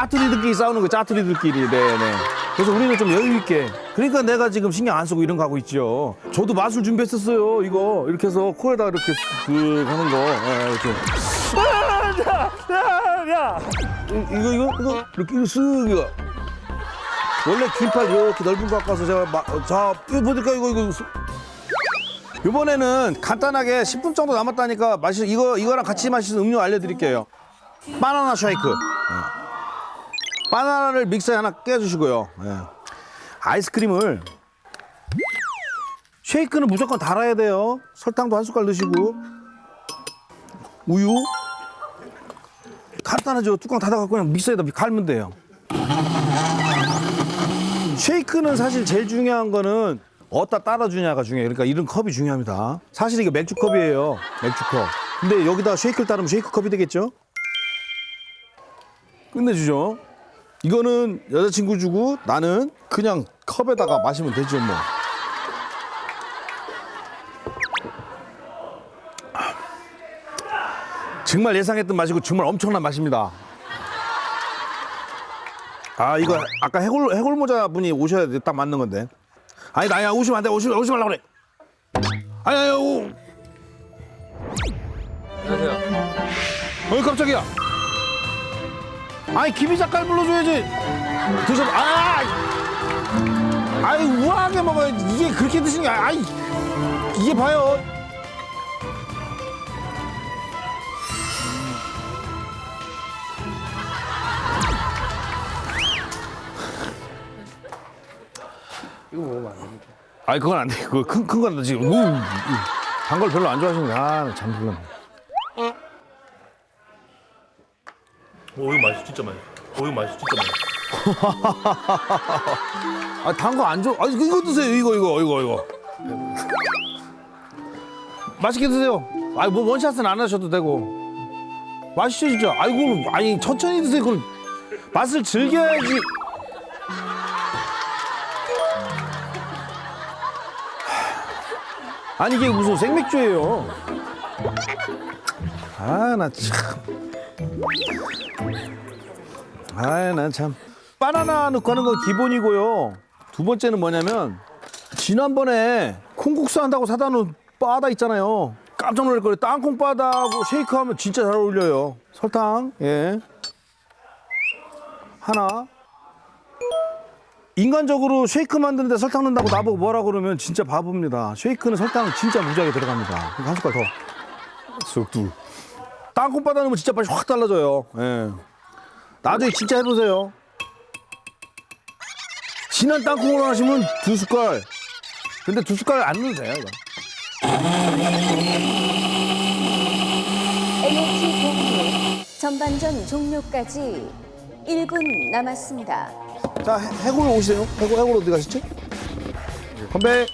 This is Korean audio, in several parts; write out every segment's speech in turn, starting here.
짜투리들끼리 싸우는 거 짜투리들끼리. 네 네. 그래서 우리는 좀 여유 있게. 그러니까 내가 지금 신경 안 쓰고 이런 거 하고 있죠. 저도 마술 준비했었어요 이거. 이렇게 해서 코에다 이렇게 그 하는 거. 예, 이렇게. 야야야 이거 이거 이거. 이렇게 쓱 이거. 원래 긴팔 이렇게 넓은 거 와서 제가 마, 어, 자 이거 보니까 이거 이거. 스- 이번에는 간단하게 10분 정도 남았다니까 마시 이거 이거랑 같이 마시는 음료 알려드릴게요. 바나나 쉐이크 바나나를 믹서에 하나 깨주시고요. 예. 아이스크림을 쉐이크는 무조건 달아야 돼요. 설탕도 한 숟갈 넣으시고 우유 간단하죠. 뚜껑 닫아갖고 그냥 믹서에다 갈면 돼요. 쉐이크는 사실 제일 중요한 거는 어디다 따라주냐가 중요해요. 그러니까 이런 컵이 중요합니다. 사실 이게 맥주컵이에요. 맥주컵. 근데 여기다 쉐이크를 따르면 쉐이크컵이 되겠죠? 끝내주죠. 이거는 여자친구 주고 나는 그냥 컵에다가 마시면 되죠 뭐. 정말 예상했던 맛이고 정말 엄청난 맛입니다. 아 이거 아까 해골 해골 모자 분이 오셔야 돼 딱 맞는 건데. 아니 나야 오시면 안 돼. 오시면 오지 말라 그래. 아니 아니 오. 안녕하세요. 어이 깜짝이야. 아니 김이 작가를 불러줘야지. 드셔. 아. 아이 우아하게 먹어야지. 이게 그렇게 드시는 게 아이 이게 봐요. 이거 먹으면 안 됩니다. 아니 그건 안 돼. 그거 큰큰 건 지금 단 걸 별로 안 좋아하시는 거야. 참 불렀네. 오 이거 맛있어 진짜 맛있어 오 이거 맛있어 진짜 맛있어 아, 단 거 안 좋아. 아니, 이거 드세요. 이거, 이거, 이거, 이거. 맛있게 드세요. 아니, 뭐, 원샷은 안 하셔도 되고. 맛있죠, 진짜. 아이고, 아니, 천천히 드세요. 그걸 맛을 즐겨야지. 아니, 이게 무슨 생맥주예요. 아, 나 참. 아, 난 참. 바나나 넣고 하는 건 기본이고요. 두 번째는 뭐냐면 지난번에 콩국수 한다고 사다 놓은 바다 있잖아요. 깜짝 놀랄 거예요. 땅콩 바다하고 쉐이크 하면 진짜 잘 어울려요. 설탕, 예. 하나. 인간적으로 쉐이크 만드는데 설탕 넣는다고 나보고 뭐라 그러면 진짜 바보입니다. 쉐이크는 설탕 진짜 무지하게 들어갑니다. 한 숟갈 더. 쑥 둘. 땅콩 바다 넣으면 진짜 맛이 확 달라져요. 예. 나중에 진짜 해보세요. 진한 땅콩으로 하시면 두 숟갈. 근데 두 숟갈 안 넣어도 돼요. 이거. 전반전 종료까지 1분 남았습니다. 자, 해- 해골 오시세요. 해골, 해골 어디 가시죠? 건배.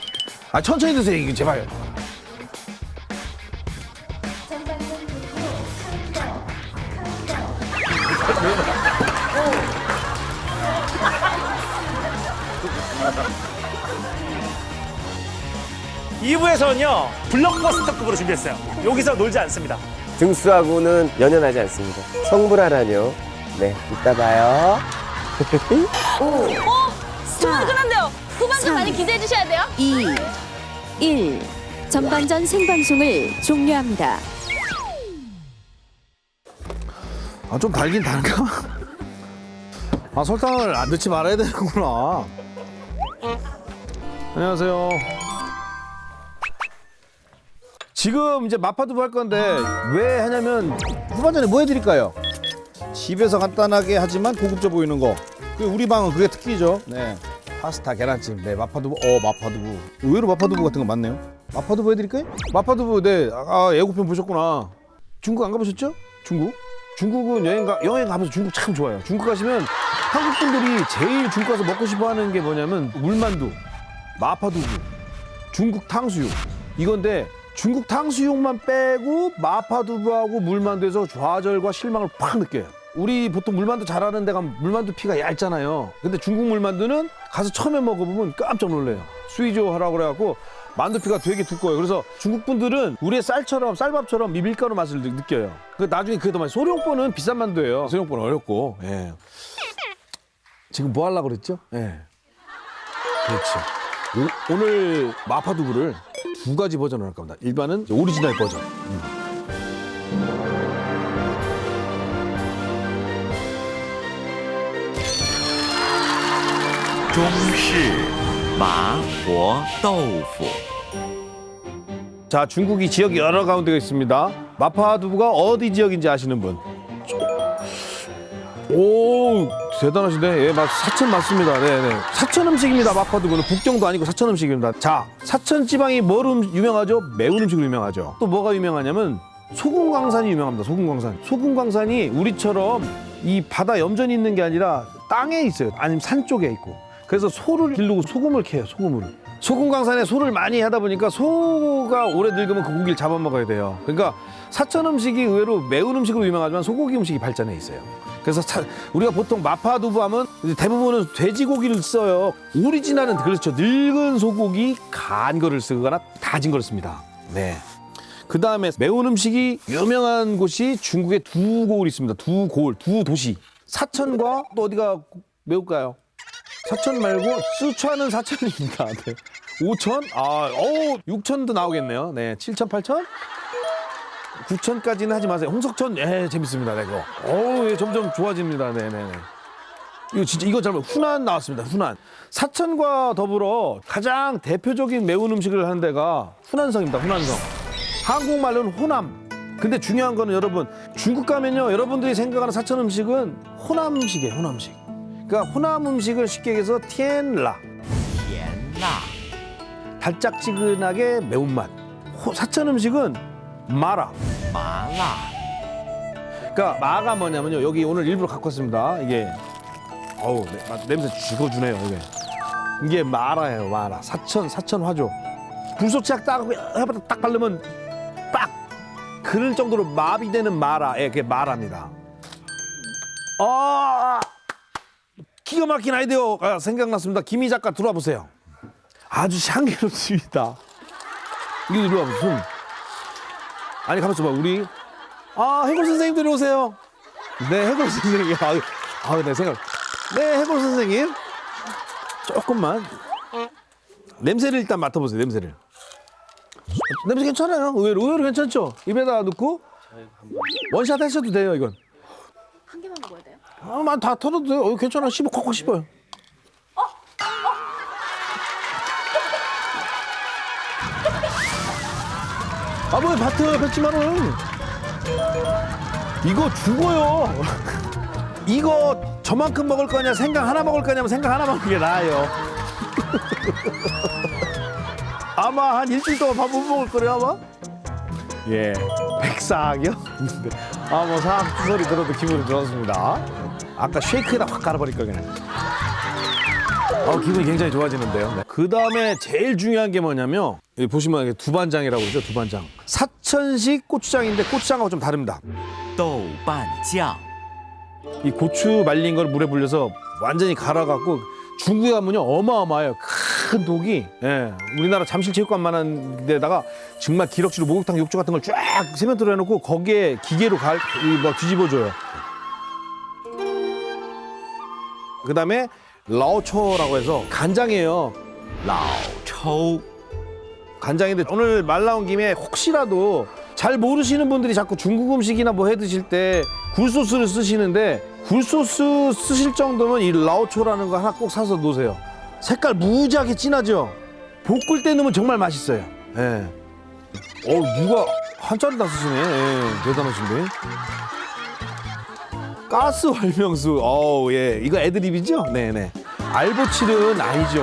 아, 천천히 드세요. 이거 제발. 전 2부에서는요 블록버스터급으로 준비했어요. 여기서 놀지 않습니다. 등수하고는 연연하지 않습니다. 성불하라뇨. 네, 이따 봐요. 두근두근한데요. 후반전 많이 기대해 주셔야 돼요. 2 1 전반전 생방송을 종료합니다. 아, 좀 달긴 달까? 아, 설탕을 안 넣지 말아야 되는구나. 안녕하세요. 지금 이제 마파두부 할 건데 왜 하냐면 후반전에 뭐 해드릴까요? 집에서 간단하게 하지만 고급져 보이는 거. 그 우리 방은 그게 특기죠. 네. 파스타, 계란찜, 네 마파두부. 어 마파두부. 의외로 마파두부 같은 거 많네요. 마파두부 해드릴까요? 마파두부 네. 아 예고편 보셨구나. 중국 안 가보셨죠? 중국? 중국은 여행 가 여행 가면서 중국 참 좋아요. 중국 가시면 한국 분들이 제일 중국 가서 먹고 싶어하는 게 뭐냐면 물만두, 마파두부, 중국 탕수육 이건데 중국 탕수육만 빼고 마파두부하고 물만두에서 좌절과 실망을 팍 느껴요. 우리 보통 물만두 잘하는 데가 물만두 피가 얇잖아요. 근데 중국 물만두는 가서 처음에 먹어보면 깜짝 놀래요. 수이조 하라고 그래갖고 만두피가 되게 두꺼워요. 그래서 중국 분들은 우리의 쌀처럼 쌀밥처럼 이 밀가루 맛을 느- 느껴요. 그 나중에 그게 더 맛. 소룡포는 비싼 만두예요. 소룡포는 어렵고. 예. 지금 뭐 하려고 그랬죠? 예. 그렇죠. 오, 늘 마파두부를 두 가지 버전을 할 겁니다. 일반은 오리지널 버전. 음. 자, 중국이 지역이 여러 가운데가 있습니다. 마파두부가 어디 지역인지 아시는 분? 오, 대단하시네. 예, 맞, 사천 맞습니다. 네, 네. 사천 음식입니다. 마파두부는 북경도 아니고 사천 음식입니다. 자, 사천 지방이 뭐로 음- 유명하죠? 매운 음식으로 유명하죠. 또 뭐가 유명하냐면 소금광산이 유명합니다. 소금광산. 소금광산이 우리처럼 이 바다 염전이 있는 게 아니라 땅에 있어요. 아니면 산 쪽에 있고. 그래서 소를 기르고 소금을 캐요. 소금을. 소금광산에 소를 많이 하다 보니까 소가 오래 늙으면 그 고기를 잡아먹어야 돼요. 그러니까 사천 음식이 의외로 매운 음식으로 유명하지만 소고기 음식이 발전해 있어요. 그래서 사- 우리가 보통 마파두부 하면 대부분은 돼지고기를 써요. 오리지널은 그렇죠. 늙은 소고기 간 거를 쓰거나 다진 걸 씁니다. 네. 그 다음에 매운 음식이 유명한 곳이 중국에 두 고을 있습니다. 두 고을, 두 도시. 사천과 또 어디가 매울까요? 사천 말고 수천은 사천입니다. 네. 오천? 아, 오, 육천도 나오겠네요. 네, 칠천, 팔천? 구천까지는 하지 마세요. 홍석천, 예, 재밌습니다. 네, 이거. 오, 예, 점점 좋아집니다. 네, 네, 네. 이거 진짜 이거 잘못 훈안 나왔습니다. 훈안. 사천과 더불어 가장 대표적인 매운 음식을 하는 데가 훈안성입니다. 훈안성. 한국말로는 호남. 근데 중요한 거는 여러분 중국 가면요 여러분들이 생각하는 사천 음식은 호남 음식이에요. 호남 음식. 그러니까 호남 음식을 쉽게 얘기해서 티엔라. 달짝지근하게 매운맛. 호- 사천 음식은 마라. 마라. 그러니까 마가 뭐냐면요. 여기 오늘 일부러 갖고 왔습니다. 이게 어우 네, 아, 냄새 죽어주네요. 이게 이게 마라예요. 마라. 사천 사천 화조. 불소치약 딱 해봤다 딱 바르면 빡 그럴 정도로 마비되는 마라. 예, 그게 마라입니다. 아 기가 막힌 아이디어가 생각났습니다. 김희 작가 들어와 보세요. 아주 향기롭습니다. 이거 들어와 보세요. 손. 아니 가만 있어 봐. 우리 아 해골 선생님 들어오세요. 네 해골 선생님. 아, 아, 네 생각. 네 해골 선생님. 조금만 냄새를 일단 맡아보세요. 냄새를. 냄새 괜찮아요. 의외로 의외로 괜찮죠. 입에다 넣고 원샷 하셔도 돼요. 이건. 한 개만 먹어야 돼요? 아만 다 털어도 돼요. 어, 괜찮아. 씹어 콕콕 씹어요. 아뭐 밭에 뱉지만은 이거 죽어요. 이거 저만큼 먹을 거냐 생강 하나 먹을 거냐면 생강 하나 먹는 게 나아요. 아마 한 일주일 동안 밥 못 먹을 거래요 아마. 예, 백사학이요? 아, 뭐 사학 소리 들어도 기분이 좋았습니다. 아까 쉐이크에다 확 깔아버릴 걸 그냥. 어, 기분이 굉장히 좋아지는데요. 네. 그 다음에 제일 중요한 게 뭐냐면 여기 보시면 이게 두반장이라고 그러죠, 두반장. 사천식 고추장인데 고추장하고 좀 다릅니다. 豆瓣酱。 이 고추 말린 걸 물에 불려서 완전히 갈아갖고 중국에 가면요 어마어마해요 큰 독이 예 우리나라 잠실체육관만한 데다가 정말 기럭지로 목욕탕 욕조 같은 걸 쫙 세면대로 해놓고 거기에 기계로 갈뭐 뒤집어줘요 그 다음에 라오초라고 해서 간장이에요 老抽、 간장인데 오늘 말 나온 김에 혹시라도 잘 모르시는 분들이 자꾸 중국 음식이나 뭐 해 드실 때 굴소스를 쓰시는데 굴소스 쓰실 정도면 이 라오초라는 거 하나 꼭 사서 놓으세요. 색깔 무지하게 진하죠? 볶을 때 넣으면 정말 맛있어요. 예. 어, 누가 한자를 다 쓰시네. 예, 대단하신데. 가스 활명수. 어우, 예. 이거 애드립이죠? 네네. 알보칠은 아니죠.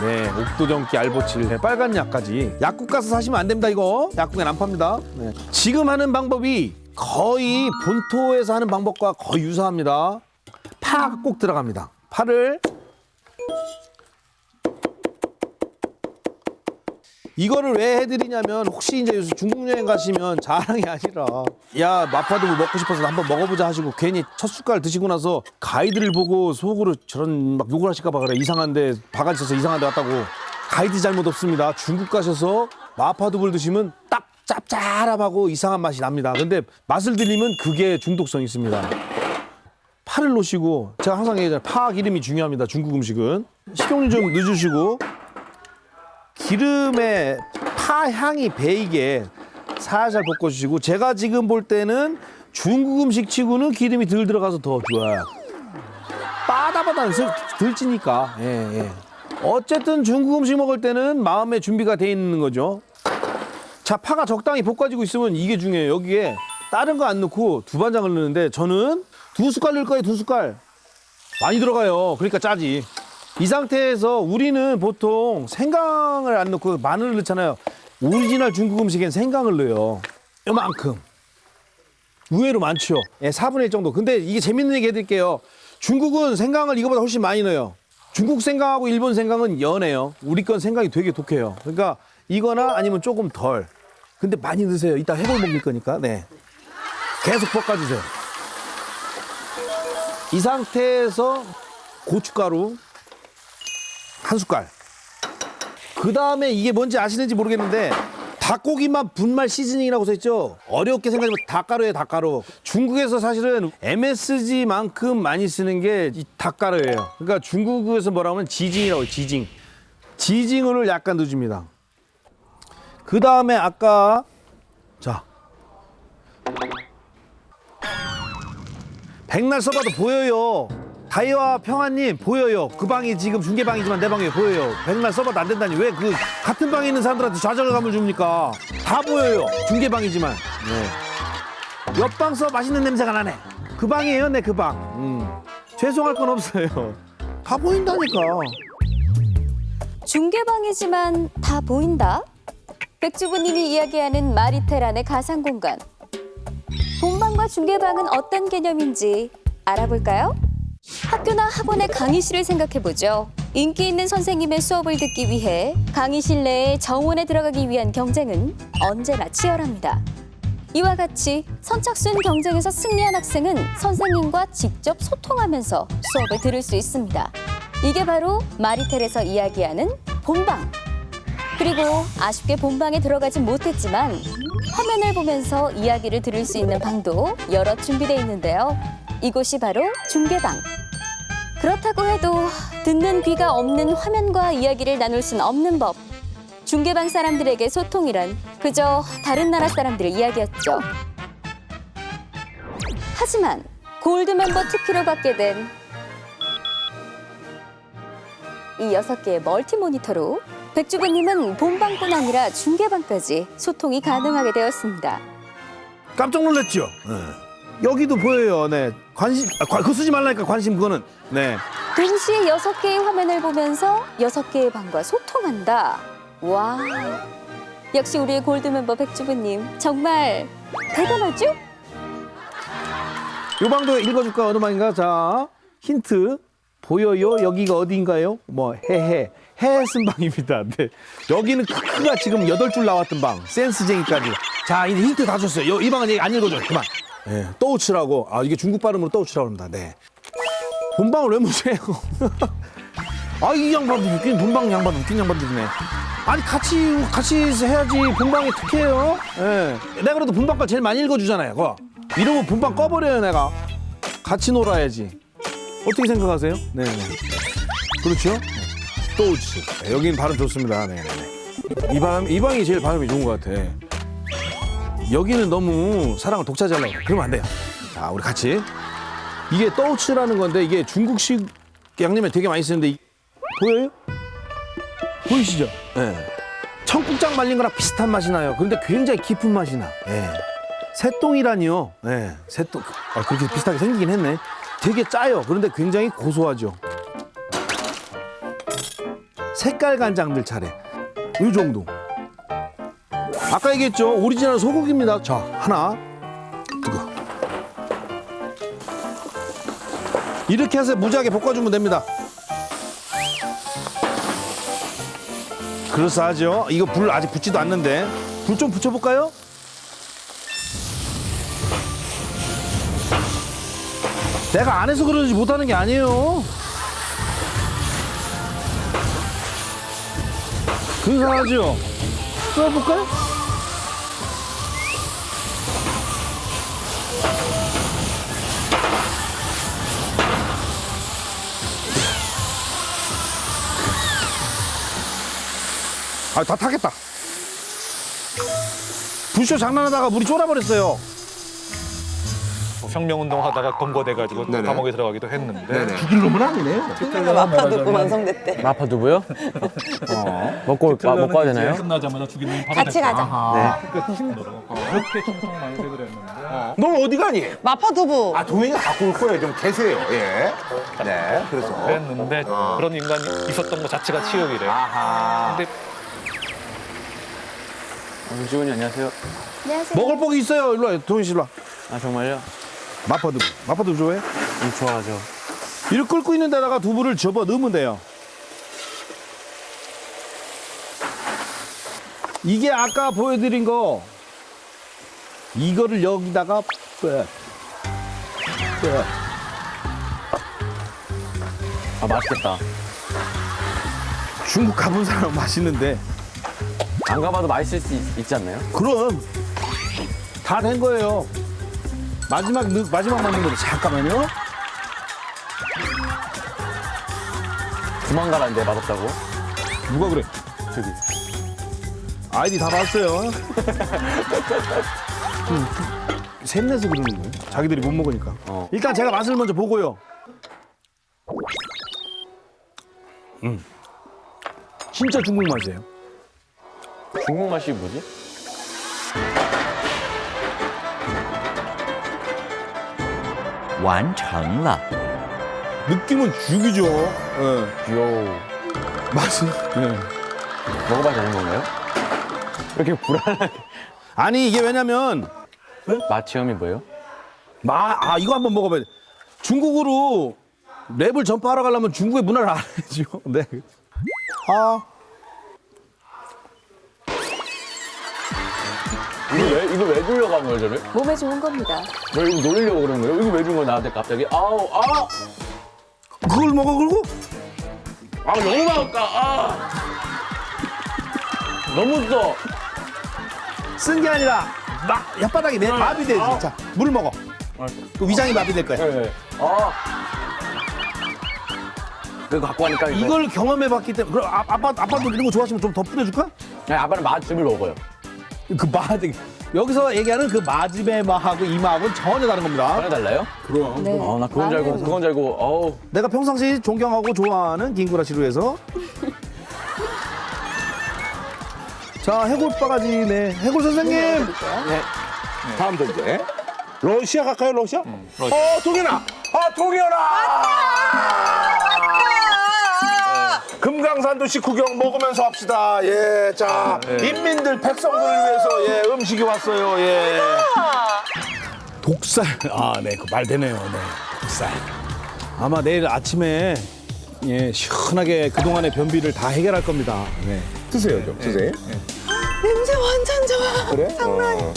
네. 옥도전기 알보칠. 네, 빨간 약까지. 약국 가서 사시면 안 됩니다, 이거. 약국엔 안 팝니다. 네. 지금 하는 방법이 거의 본토에서 하는 방법과 거의 유사합니다. 파가 꼭 들어갑니다. 파를 이거를 왜 해드리냐면 혹시 이제 요새 중국 여행 가시면 자랑이 아니라 야 마파두부 먹고 싶어서 한번 먹어보자 하시고 괜히 첫 숟갈 드시고 나서 가이드를 보고 속으로 저런 막 욕을 하실까 봐 그래 이상한데 바가지 쳐서 이상한 데 왔다고 가이드 잘못 없습니다. 중국 가셔서 마파두부를 드시면 딱 짭짤하고 이상한 맛이 납니다. 근데 맛을 들리면 그게 중독성이 있습니다. 파를 놓으시고 제가 항상 얘기하잖아요. 파 기름이 중요합니다. 중국 음식은 식용유 좀 넣어주시고 기름에 파 향이 배이게 살살 볶아주시고 제가 지금 볼 때는 중국 음식 치고는 기름이 덜 들어가서 더 좋아요. 빠다바다 덜 찌니까. 예, 예. 어쨌든 중국 음식 먹을 때는 마음의 준비가 돼 있는 거죠. 자, 파가 적당히 볶아지고 있으면 이게 중요해요. 여기에 다른 거 안 넣고 두반장을 넣는데 저는 두 숟갈 넣을 거예요, 두 숟갈. 많이 들어가요. 그러니까 짜지. 이 상태에서 우리는 보통 생강을 안 넣고 마늘을 넣잖아요. 오리지널 중국 음식엔 생강을 넣어요. 요만큼. 의외로 많죠. 예, 4분의 1 정도. 근데 이게 재밌는 얘기 해드릴게요. 중국은 생강을 이거보다 훨씬 많이 넣어요. 중국 생강하고 일본 생강은 연해요. 우리 건 생강이 되게 독해요. 그러니까 이거나 아니면 조금 덜. 근데 많이 넣으세요. 이따 해골 먹일 거니까. 네. 계속 볶아주세요. 이 상태에서 고춧가루 한 숟갈. 그 다음에 이게 뭔지 아시는지 모르겠는데 닭고기만 분말 시즈닝이라고 써있죠. 어렵게 생각하면 닭가루예요, 닭가루. 중국에서 사실은 MSG만큼 많이 쓰는 게 이 닭가루예요. 그러니까 중국에서 뭐라고 하면 지징이라고 지징. 지징을 약간 넣어줍니다. 그 다음에 아까 자 백날 써봐도 보여요. 다이와 평화님 보여요. 그 방이 지금 중계 방이지만 내 방에 보여요. 백날 써봐도 안 된다니 왜 그 같은 방에 있는 사람들한테 좌절감을 줍니까? 다 보여요. 중계 방이지만. 네. 옆방 써 맛있는 냄새가 나네. 그 방이에요, 내 그 방. 음. 죄송할 건 없어요. 다 보인다니까. 중계방이지만 다 보인다. 백주부님이 이야기하는 마리테란의 가상 공간. 본방과 중계방은 어떤 개념인지 알아볼까요? 학교나 학원의 강의실을 생각해 보죠. 인기 있는 선생님의 수업을 듣기 위해 강의실 내에 정원에 들어가기 위한 경쟁은 언제나 치열합니다. 이와 같이 선착순 경쟁에서 승리한 학생은 선생님과 직접 소통하면서 수업을 들을 수 있습니다. 이게 바로 마리텔에서 이야기하는 본방. 그리고 아쉽게 본방에 들어가진 못했지만 화면을 보면서 이야기를 들을 수 있는 방도 여러 준비되어 있는데요. 이곳이 바로 중계방. 그렇다고 해도 듣는 귀가 없는 화면과 이야기를 나눌 수는 없는 법. 중계방 사람들에게 소통이란 그저 다른 나라 사람들의 이야기였죠. 하지만 골드 멤버 특기로 받게 된 이 여섯 개의 멀티 모니터로 백주부님은 본방뿐 아니라 중계방까지 소통이 가능하게 되었습니다. 깜짝 놀랐죠. 네. 여기도 보여요. 네. 관심, 아, 관- 그거 쓰지 말라니까 관심 그거는. 네. 동시에 여섯 개의 화면을 보면서 여섯 개의 방과 소통한다. 와. 역시 우리의 골드 멤버 백주부님 정말 대단하죠? 요 방도 읽어줄까 어느 방인가? 자 힌트 보여요? 여기가 어디인가요? 뭐 해해 해쓴 방입니다. 네. 여기는 크크가 지금 여덟 줄 나왔던 방 센스쟁이까지. 자 이제 힌트 다 줬어요. 요- 이 방은 얘기 안 읽어줘요. 그만. 네. 또우치라고. 아 이게 중국 발음으로 또우치라고 합니다. 네. 본방을 왜 무시해요? 아 이 양반도 웃긴 본방 양반 웃긴 양반들이네. 아니 같이 같이 해야지 본방이 특혜예요. 예. 내가 그래도 본방 거 제일 많이 읽어주잖아요. 그거. 이러면 본방 꺼버려요 내가. 같이 놀아야지. 어떻게 생각하세요? 네. 네. 그렇죠? 네. 또우치. 네, 여기는 발음 좋습니다. 네. 네, 네. 이 방, 이 방이 제일 발음이 좋은 것 같아. 여기는 너무 사랑을 독차지하려고. 그러면 안 돼요. 자, 우리 같이. 이게 떠우치라는 건데 이게 중국식 양념에 되게 많이 쓰는데 이- 보여요? 보이시죠? 예. 청국장 말린 거랑 비슷한 맛이 나요. 그런데 굉장히 깊은 맛이 나. 예. 새똥이라니요. 예. 새똥. 아, 그렇게 비슷하게 생기긴 했네. 되게 짜요. 그런데 굉장히 고소하죠. 색깔 간장들 차례. 이 정도. 아까 얘기했죠. 오리지널 소고기입니다. 자, 하나. 이거. 이렇게 해서 무지하게 볶아주면 됩니다. 그럴싸하죠? 이거 불 아직 붙지도 않는데. 불 좀 붙여볼까요? 내가 안 해서 그러지 못하는 게 아니에요. 근사하죠? 썰어볼까요? 아, 다 타겠다. 불쇼 장난하다가 물이 쫄아버렸어요. 혁명운동 하다가 검거돼가지고 또 감옥에 들어가기도 했는데 죽일 놈은 아니네요. 마파두부 완성됐대. 마파두부요? 먹고 마, 먹고 와야 되나요? 끝나자마자 죽이는 바로 같이 가자. 그 정도로 그렇게 충성 만세를 했는데 넌 어디 가니? 마파두부. 아 동행이 갖고 올 거예요. 좀 계세요. 예. 네. 그래서. 그랬는데 그런 인간이 있었던 것 자체가 치욕이래. 아하. 근데 주원이 안녕하세요. 안녕하세요. 먹을 복이 있어요. 일로 와. 동현 씨 일로 와. 아 정말요? 마파두부. 마파두부 좋아해? 음, 좋아하죠. 이를 끓고 있는 데다가 두부를 접어 넣으면 돼요. 이게 아까 보여드린 거 이거를 여기다가 빼. 빼. 아 맛있겠다. 중국 가본 사람 맛있는데 안 가봐도 맛있을 수 있, 있지 않나요? 그럼 다 된 거예요. 마지막 넣- 마지막 먹는 거로 잠깐만요. 그만 가라는데 맛없다고? 누가 그래? 저기. 아이디 다 봤어요. 음, 샘내서 그러는 거예요. 자기들이 못 먹으니까. 어. 일단 제가 맛을 먼저 보고요. 음. 진짜 중국 맛이에요. 중국 맛이 뭐지? 완成了。 느낌은 죽이죠. 예. 요 맛은. 예. 먹어봐야 되는 건가요? 왜 이렇게 불안하게? 아니 이게 왜냐면 맛 체험이 뭐예요? 마, 아 이거 한번 먹어봐야 돼. 중국으로 랩을 전파하러 가려면 중국의 문화를 알아야죠. 네. 아 이거 왜 이거 왜 주려고 한 거예요, 저를? 몸에 좋은 겁니다. 왜 이거 놀리려고 그러는 거예요? 이거 왜 준 거야 나한테 갑자기? 아우 아! 그걸 먹어 그러고? 아 너무 맛없다. 아! 너무 써. 쓴 게 아니라 막 혓바닥이 내 마비돼 진짜. 물 먹어. 그 위장이 마비 될 거야. 네. 아. 그거 갖고 가니까 이거. 이걸 경험해 봤기 때문에 그럼 아, 아빠 아빠도 이런 거 좋아하시면 좀 더 뿌려줄까? 네, 아빠는 맛집을 먹어요. 그 마, 여기서 얘기하는 그 마집의 마하고 이 마하고는 전혀 다른 겁니다. 전혀 달라요? 그럼. 네. 아, 나 그건 줄 알고. 그건 줄 알고 어우. 내가 평상시 존경하고 좋아하는 김구라 씨로 해서 자 해골 바가지 네 해골 선생님 드릴게요. 다음 문제. 러시아 갈까요, 러시아? 러시아. 어, 동현아. 아, 동현아. 금강산 도시 구경 먹으면서 합시다. 예, 자, 인민들, 백성들을 위해서 예, 음식이 왔어요. 예. 독살 아 네 그 말 되네요 네 독살 아마 내일 아침에 예 시원하게 그 동안의 변비를 다 해결할 겁니다 네 드세요, 좀. 드세요. 냄새 완전 좋아. 그래? 어.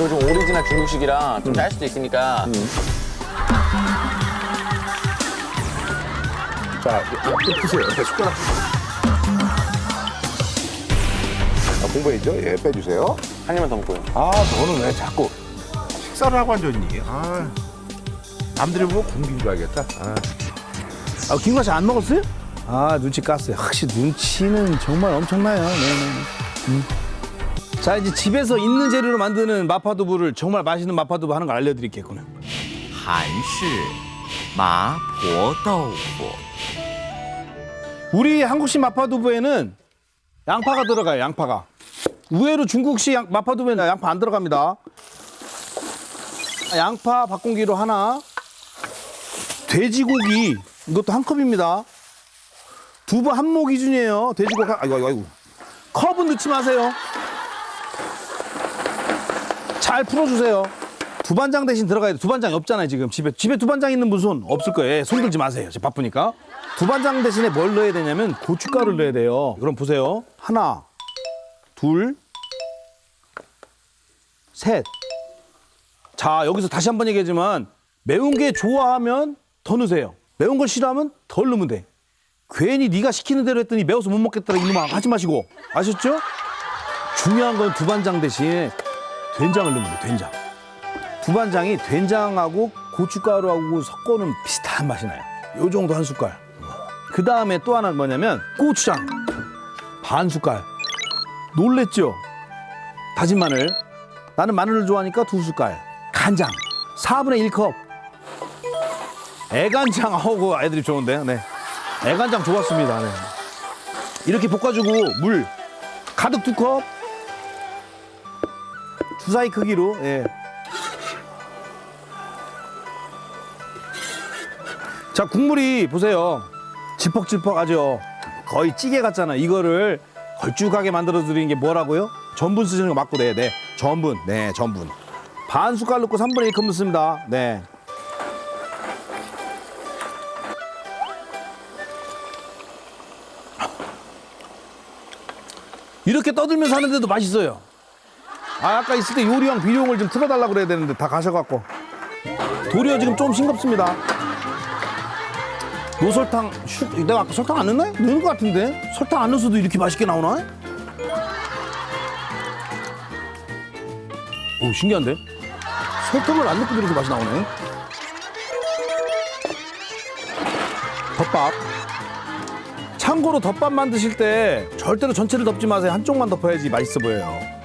이거 좀 오리지널 중국식이라 좀 짤 수도 있으니까 자, 좀 드세요. 이렇게 숟가락. 아, 공부해죠? 예, 빼주세요. 한 입만 더 먹고요. 아, 너는 왜 자꾸 식사를 하고 앉았니? 아, 남들이 보고 공기인 줄 알겠다. 아. 아, 김구라 씨안 먹었어요? 아 눈치 깠어요 확실히 눈치는 정말 엄청나요 네네 음. 자 이제 집에서 있는 재료로 만드는 마파두부를 정말 맛있는 마파두부 하는 걸 알려드릴게요 그는 韩式麻婆豆腐。 우리 한국식 마파두부에는 양파가 들어가요, 양파가. 의외로 중국식 양- 마파두부에는 양파 안 들어갑니다. 양파 밥공기로 하나, 돼지고기 이것도 한 컵입니다. 두부 한 모 기준이에요. 돼지고기 한, 아이고 아이고 아이고. 컵은 넣지 마세요. 잘 풀어주세요. 두반장 대신 들어가야 돼. 두반장이 없잖아요, 지금. 집에, 집에 두반장 있는 분손 없을 거예요. 예, 손 들지 마세요. 지금 바쁘니까. 두반장 대신에 뭘 넣어야 되냐면 고춧가루를 넣어야 돼요. 그럼 보세요. 하나, 둘, 셋. 자, 여기서 다시 한 번 얘기하지만 매운 게 좋아하면 더 넣으세요. 매운 걸 싫어하면 덜 넣으면 돼. 괜히 네가 시키는 대로 했더니 매워서 못 먹겠더라 이놈아 하지 마시고 아셨죠? 중요한 건 두반장 대신 된장을 넣으면 돼 된장. 두반장이 된장하고 고춧가루하고 섞어놓으면 비슷한 맛이 나요. 요 정도 한 숟갈. 그 다음에 또 하나 뭐냐면 고추장 반 숟갈. 놀랬죠? 다진 마늘. 나는 마늘을 좋아하니까 두 숟갈. 간장 4분의 1컵. 애간장 하고 애들이 좋은데. 네. 애간장 좋았습니다. 네. 이렇게 볶아주고 물 가득 두 컵. 주사위 크기로. 예. 자 국물이 보세요. 지퍽지퍽하죠. 거의 찌개 같잖아. 이거를 걸쭉하게 만들어 드리는 게 뭐라고요? 전분 쓰시는 거 맞고 네, 네. 전분. 네, 전분. 반 숟갈 넣고 3분의 1 컵 넣습니다. 네. 이렇게 떠들면서 하는데도 맛있어요. 아, 아까 있을 때 요리왕 비룡을 좀 틀어달라고 그래야 되는데 다 가셔갖고. 도리어 지금 좀 싱겁습니다. 노설탕, 슈, 내가 아까 설탕 안 넣나? 넣은 것 같은데? 설탕 안 넣어서도 이렇게 맛있게 나오나? 오, 신기한데? 설탕을 안 넣고도 이렇게 맛이 나오네. 덮밥. 참고로 덮밥 만드실 때 절대로 전체를 덮지 마세요. 한쪽만 덮어야지 맛있어 보여요.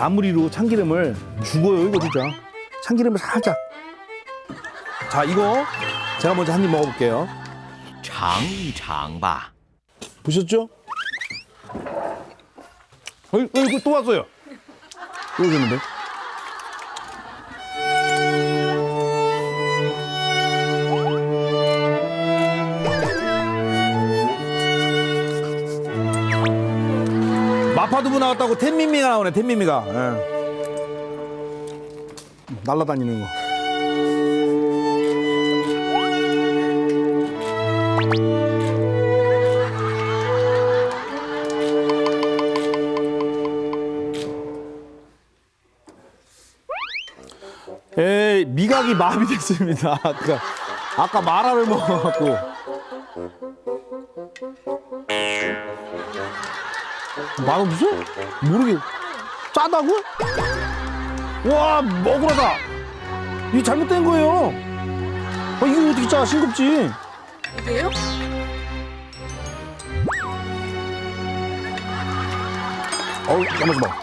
마무리로 참기름을 죽어요, 이거 진짜. 참기름을 살짝. 자, 이거 제가 먼저 한 입 먹어볼게요. 尝一尝吧。 보셨죠? 어이, 어이, 이거 또 왔어요. 또 오셨는데? 마파두부 나왔다고 텐미미가 나오네, 텐미미가. 예. 날라다니는 거. 에이, 미각이 마비됐습니다. 아까, 아까 마라를 먹어갖고. 맛없어? 모르겠. 짜다고? 와, 억울하다. 이게 잘못된 거예요. 아, 이게 어떻게 짜? 싱겁지. 이게요? 어우, 잠깐만 봐.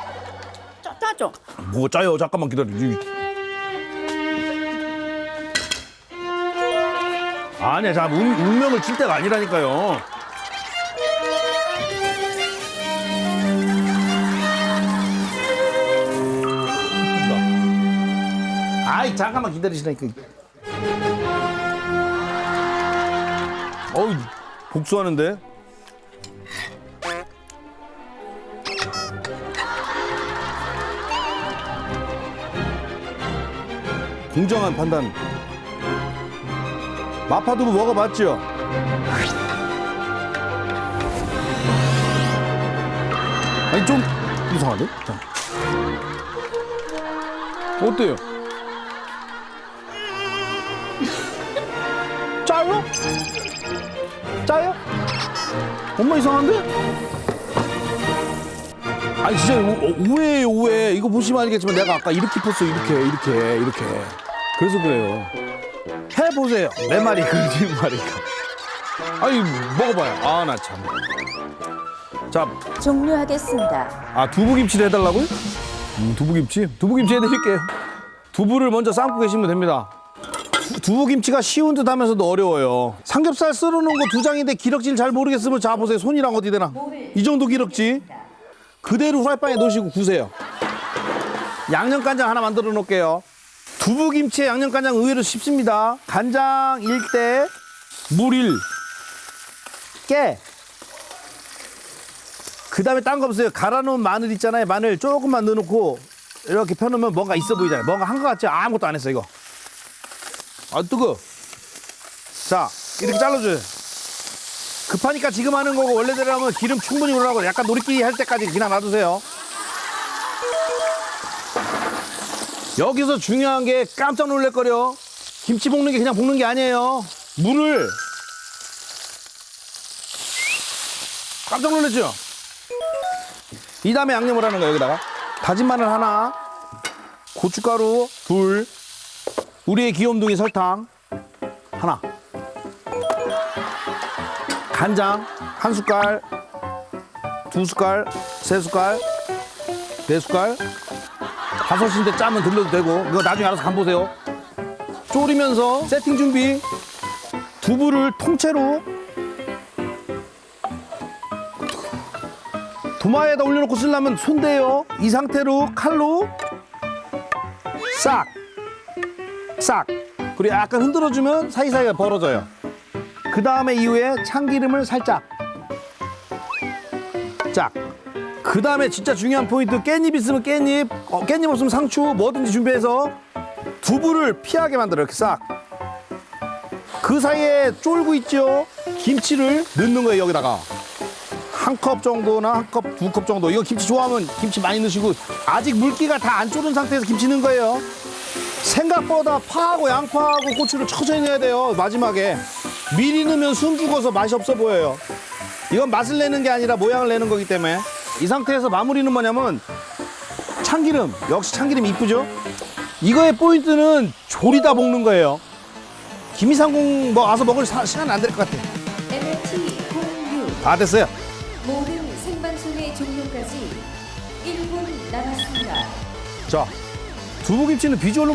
짜, 짜죠? 뭐 짜요? 잠깐만 기다려. 이- 아니야, 자, 운, 운명을 칠 때가 아니라니까요. 잠깐만 기다리시라니까. 어우, 복수하는데? 공정한 판단. 마파두부 먹어봤죠? 아니 좀 이상한데? 자. 어때요? 엄마 이상한데? 아니 진짜 오- 오해예요 오해 이거 보시면 알겠지만 내가 아까 이렇게 폈어. 이렇게 이렇게 이렇게. 그래서 그래요. 해보세요. 내 말이 거짓말이가 아니 먹어봐요. 아 나 참. 자, 종료하겠습니다. 아 두부김치를 해달라고요? 음, 두부김치? 두부김치 해드릴게요. 두부를 먼저 삶고 계시면 됩니다 두- 두부김치가 쉬운 듯 하면서도 어려워요 삼겹살 썰어놓은 거 두 장인데 기럭지를 잘 모르겠으면 자 보세요 손이랑 어디 되나 이 정도 기럭지 그대로 후라이팬에 넣으시고 구세요. 양념간장 하나 만들어 놓을게요. 두부김치에 양념간장 의외로 쉽습니다. 간장 1대, 물 1, 깨. 그 다음에 딴 거 없어요. 갈아놓은 마늘 있잖아요. 마늘 조금만 넣어놓고 이렇게 펴놓으면 뭔가 있어 보이잖아요. 뭔가 한 거 같지? 아무것도 안 했어, 이거. 아, 뜨거. 자, 이렇게 잘라줘요. 급하니까 지금 하는 거고 원래대로 하면 기름 충분히 올라가고 약간 노리끼리 할 때까지 그냥 놔두세요. 여기서 중요한 게 깜짝 놀랄 거려. 김치 볶는 게 그냥 볶는 게 아니에요. 물을 깜짝 놀랐죠? 이 다음에 양념을 하는 거예요, 여기다가. 다진 마늘 하나, 고춧가루 둘, 우리의 귀염둥이 설탕. 하나, 간장. 한 숟갈, 두 숟갈, 세 숟갈, 네 숟갈, 다섯인데 짜면 들려도 되고. 이거 나중에 알아서 간 보세요. 졸이면서 세팅 준비. 두부를 통째로 도마에다 올려놓고 쓰려면 손대요. 이 상태로 칼로 싹, 싹. 그리고 약간 흔들어주면 사이사이가 벌어져요. 그 다음에 이후에 참기름을 살짝. 짝. 그 다음에 진짜 중요한 포인트 깻잎 있으면 깻잎, 어, 깻잎 없으면 상추 뭐든지 준비해서 두부를 피하게 만들어 이렇게 싹. 그 사이에 쫄고 있죠. 김치를 넣는 거예요 여기다가 한 컵 정도나 한 컵 두 컵 정도. 이거 김치 좋아하면 김치 많이 넣으시고 아직 물기가 다안 졸은 상태에서 김치 넣은 거예요. 생각보다 파하고 양파하고 고추를 천천히 넣어야 돼요 마지막에. 미리 넣으면 숨 죽어서 맛이 없어 보여요. 이건 맛을 내는 게 아니라 모양을 내는 거기 때문에. 이 상태에서 마무리는 뭐냐면 참기름. 역시 참기름 이쁘죠? 이거의 포인트는 조리다 볶는 거예요. 김이상궁 뭐 와서 먹을 사- 시간 안 될 것 같아. MT 공유. 다 됐어요. 모든 생방송의 종료까지 1분 남았습니다. 자 두부김치는 비주얼로